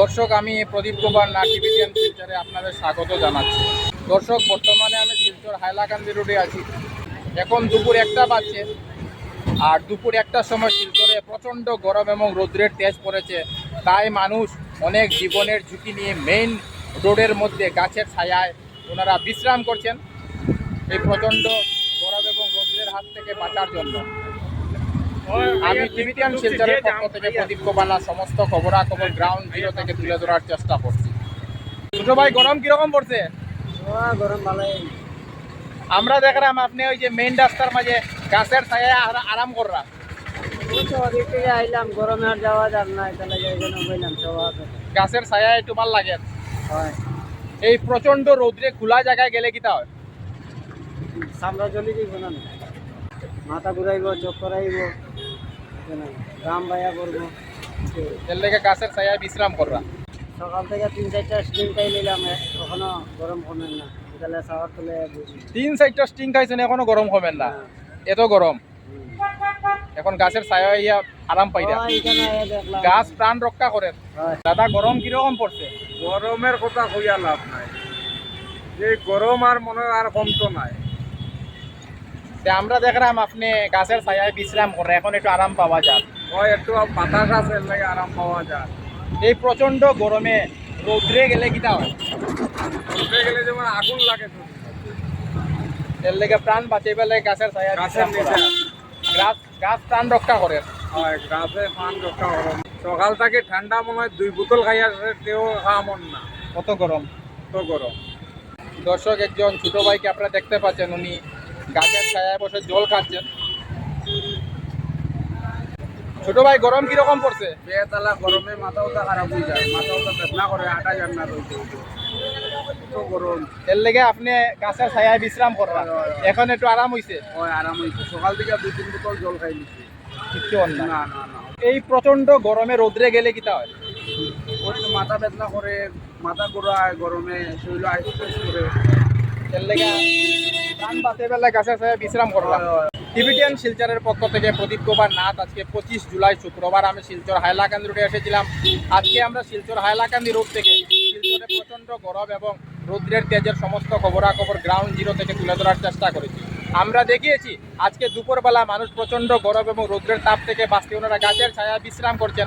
দর্শক, আমি প্রদীপ কুমার না টিভিটিএন শিলচরে আপনাদের স্বাগত জানাচ্ছি। দর্শক, বর্তমানে আমি শিলচর হাইলাকান্দি রোডে আছি। এখন দুপুর একটা বাজছে, আর দুপুর একটার সময় শিলচরে প্রচণ্ড গরম এবং রৌদ্রের তেজ পড়েছে। তাই মানুষ অনেক জীবনের ঝুঁকি নিয়ে মেইন রোডের মধ্যে গাছের ছায়ায় ওনারা বিশ্রাম করছেন। এই প্রচণ্ড গরম এবং রৌদ্রের হাত থেকে বাঁচার জন্য। আমি টিভিটিয়ান শিলচরের পক্ষ থেকে প্রদীপ কোবালা সমস্ত খবরাখবর গ্রাউন্ড জিরো থেকে তুলে ধরার চেষ্টা করছি। ছোট ভাই গরম কীরকম পড়ছে? গরম ভালোই। আমরা দেখলাম আপনি ওই যে মেইন রাস্তার মাঝে গাছের ছায়া আরাম কররা। আইলাম গরমে আর যাওয়া যাক না গাছের ছায়া একটু ভালো লাগে। হয়। এই প্রচণ্ড রৌদ্রে খোলা জায়গায় গেলে কিতা হয়? সামরা জলি দিব না মাথা ঘুরাইব চোখ করাইব গাম বাইয়া করব। এর লেগে গাছের ছায়ায় বিশ্রাম কররা সকাল থেকে তিন চারটা স্টিম খাই নিলাম কখনো গরম কমেন না। তাহলে সাওয়ার তুলে তিন চারটা স্টিং খাইছেন এখনও গরম হবেন না। এত গরম। এখন গাছের ছায়া ইয়া আরাম পাইরা। এখানে গাছ প্রাণ রক্ষা করেন। হয়। দাদা গরম কীরকম পড়ছে? গরমের কথা কইয়া লাভ নাই। এই গরম আর মনে আর কমতো নাই। আমরা দেখলাম আপনি গাছের ছায়ায় বিশ্রাম করে এখন একটু আরাম পাওয়া যায় হয় একটু বাতাস আছে লাগে আরাম পাওয়া যায় এই প্রচণ্ড গরমে রৌদ্রে গেলে কিটা হয়? রৌদ্রে গেলে যেমন আগুন লাগে এর লেগে প্রাণ বাঁচাইবার লাগে গাছের ছায়া গাছের নিচে। গাছ গাছ প্রাণ রক্ষা করে। হয় গাছে পান রক্ষা গরম সকাল থেকে ঠান্ডা মনে হয় দুই বোতল খাই আছে তেও খাওয়া মন না। কত গরম? তো গরম? দর্শক একজন ছোট ভাইকে আপনারা দেখতে পাচ্ছেন উনি গাছের ছায়ায় বসে জল খাচ্ছেন। ছোট ভাই গরম কীরকম পড়ছে? বেতলা গরমে মাথা উঠা খারাপ হয়ে যায়। মাথা উঠা বেদনা করে আটা যান না রইতে তো গরম। এর লেগে আপনি গাছের ছায়ায় বিশ্রাম করবেন। এখন একটু আরাম হইছে? হয় আরাম হয়েছে সকাল থেকে দুই তিন বোতল জল খাই কিচ্ছু না। না না না। এই প্রচণ্ড গরমে রোদ্রে গেলে কিতা হয়? মাথা বেদনা করে মাথা ঘোরায় গরমে শরীর করে। বিশ্রাম করলাম। টিভিটিয়ান শিলচরের পক্ষ থেকে প্রদীপ কুমার নাথ, আজকে পঁচিশ জুলাই শুক্রবার আমি শিলচর হাইলাকান্দি রোডে এসেছিলাম। আজকে আমরা শিলচর হাইলাকান্দি রোড থেকে শিলচরে প্রচণ্ড গরম এবং রৌদ্রের তেজের সমস্ত খবরাখবর গ্রাউন্ড জিরো থেকে তুলে ধরার চেষ্টা করেছি। আমরা দেখিয়েছি, আজকে দুপুরবেলা মানুষ প্রচণ্ড গরম এবং রৌদ্রের তাপ থেকে বাঁচতে ওনারা গাছের ছায়া বিশ্রাম করছেন।